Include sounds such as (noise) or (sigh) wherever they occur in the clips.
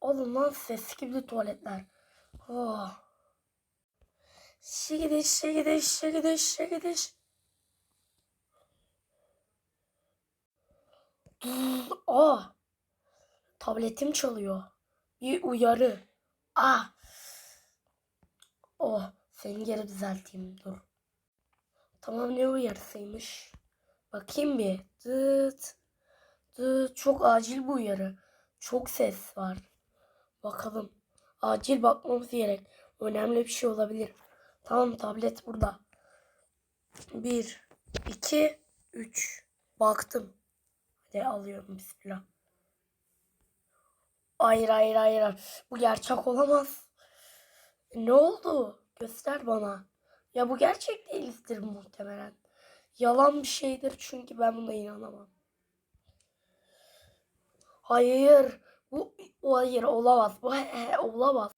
Alın lan ses gibi tuvaletler. Oh. Şigidiş, şigidiş, şigidiş. Dur, Aa. Tabletim çalıyor. Bir uyarı. Ah. Oh. Seni geri düzelteyim. Dur. Tamam ne uyarısıymış. Bakayım bir. Dıt. Dıt. Çok acil bu uyarı. Çok ses var. Bakalım. Acil bakmamız gerek. Önemli bir şey olabilir. Tamam tablet burada. Bir, iki, üç. Baktım. Hadi alıyorum bismillah. Hayır hayır. hayır. Bu gerçek olamaz. Ne oldu? Göster bana. Ya bu gerçek değildir muhtemelen. Yalan bir şeydir çünkü ben buna inanamam. Hayır. O hayır olamaz. He, olamaz.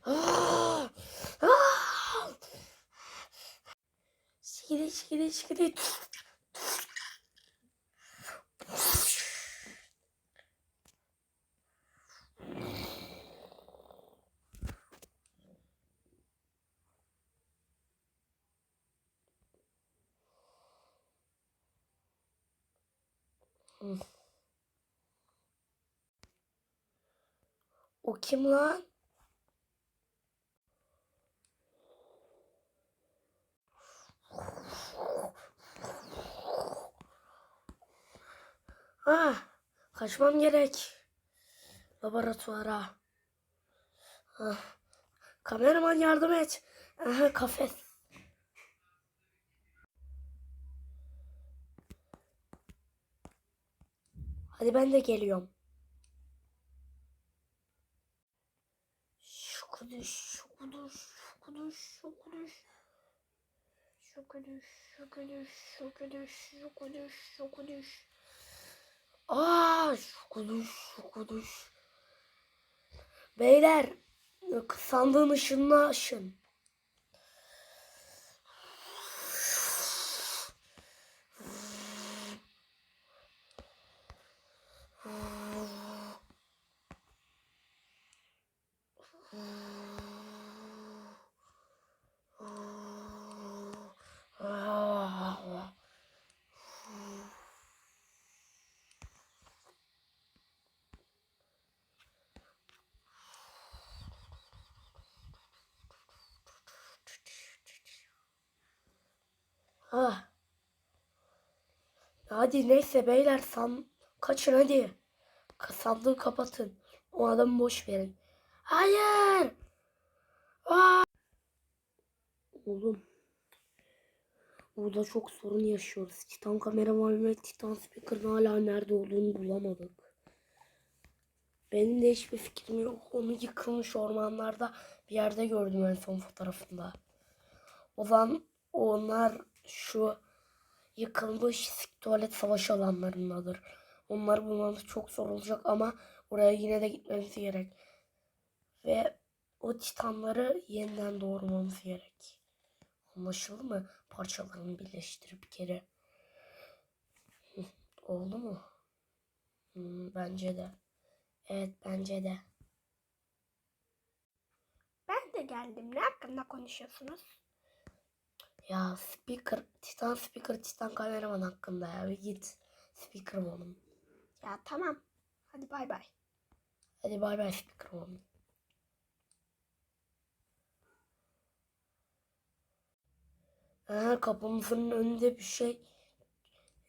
(gasps) Ah! Ah! Şikidi şikidi. O kim lan? Ah, kaçmam gerek. Laboratuvara. Ah, kameraman yardım et. Aha, kafes. Hadi ben de geliyorum. Şukuduş, şukuduş, şukuduş, şukuduş. Şukuduş, şukuduş, şukuduş, şukuduş, şukuduş. Aa, şukuduş, şukuduş. Beyler, sandığın ışınını aşın. Ah. Hadi neyse beyler san kaçın hadi. Sandığı kapatın. O adamı boş verin. Hayır. Aa! Oğlum. Burada çok sorun yaşıyoruz. Titan kameraman ve Titan speaker'ın hala nerede olduğunu bulamadık. Benim de hiçbir fikrim yok. Onu yıkılmış ormanlarda bir yerde gördüm en son fotoğrafında. O zaman onlar şu yıkılmış tuvalet savaş alanlarındadır. Onları bulmamız çok zor olacak ama oraya yine de gitmemiz gerek. Ve o titanları yeniden doğurmamız gerek. Anlaşıldı mı? Parçalarını birleştirip geri. (laughs) Oldu mu? Hmm, bence de. Evet bence de. Ben de geldim. Ne hakkında konuşuyorsunuz? Ya speaker, Titan speaker, Titan kameraman hakkında ya. Bir git. Speaker oğlum. Ya tamam. Hadi bay bay. Hadi bay bay speaker oğlum. Aha, kapımızın önünde bir şey.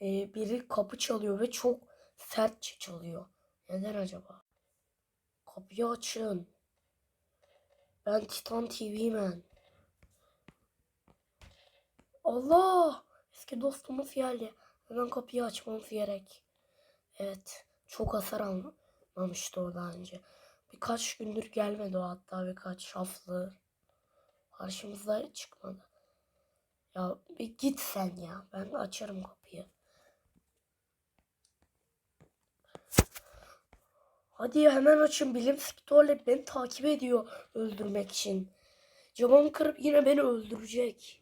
Ee, biri kapı çalıyor ve çok sertçe çalıyor. Neden acaba? Kapıyı açın. Ben Titan TV man. Allah! Eski dostumuz geldi. Hemen kapıyı açmamız gerek. Evet. Çok hasar almamıştı o daha önce. Birkaç gündür gelmedi o hatta birkaç haftadır. Karşımıza çıkmadı. Ya bir git sen ya. Ben açarım kapıyı. Hadi hemen açın. Bilim tuvalet beni takip ediyor öldürmek için. Camımı kırıp yine beni öldürecek.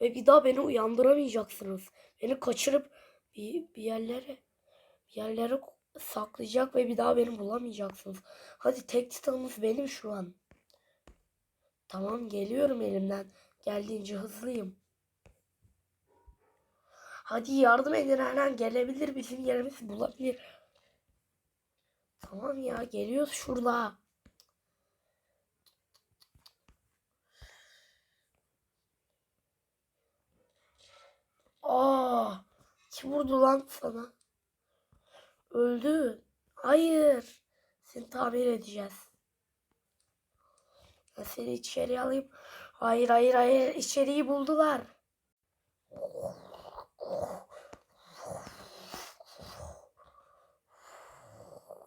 Ve bir daha beni uyandıramayacaksınız. Beni kaçırıp bir, bir yerlere bir yerlere saklayacak ve bir daha beni bulamayacaksınız. Hadi tek titanımız benim şu an. Tamam geliyorum elimden. Geldiğince hızlıyım. Hadi yardım edin Eren gelebilir bizim yerimizi bulabilir. Tamam ya geliyoruz şurada. Aa, kim vurdu lan sana? Öldü. Hayır. Seni tamir edeceğiz. Ben seni içeri alayım. Hayır hayır hayır içeriği buldular.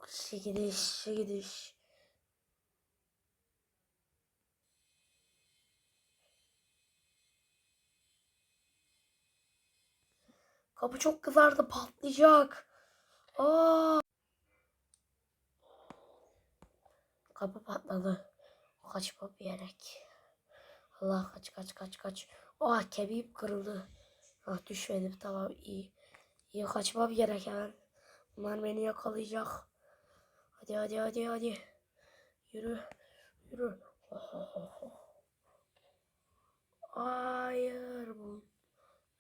İşe gidiş, işe gidiş. Kapı çok kızardı patlayacak. Aa! Kapı patladı. Kaçma bir yerek. Allah kaç kaç kaç kaç. Ah kemiğim kırıldı. Ah düşmedim tamam iyi. İyi kaçmam gerek hemen. Bunlar beni yakalayacak. Hadi hadi hadi hadi. Yürü. Yürü. Hayır bu.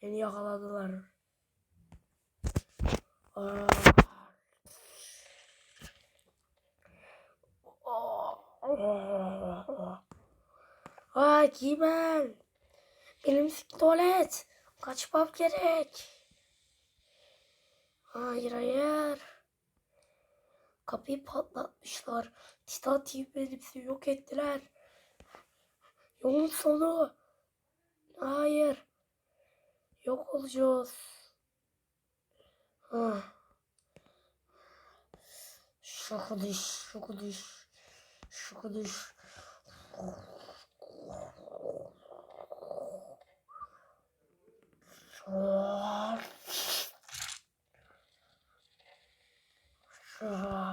Beni yakaladılar. Aa Gibel. Benim tuvalet. Kaçmam gerek. Hayır hayır. Kapıyı patlatmışlar. Titan benimsi yok ettiler. Yolun sonu. Hayır. Yok olacağız. Düş, şoku düş, şoku düş. Şoku düş, şoku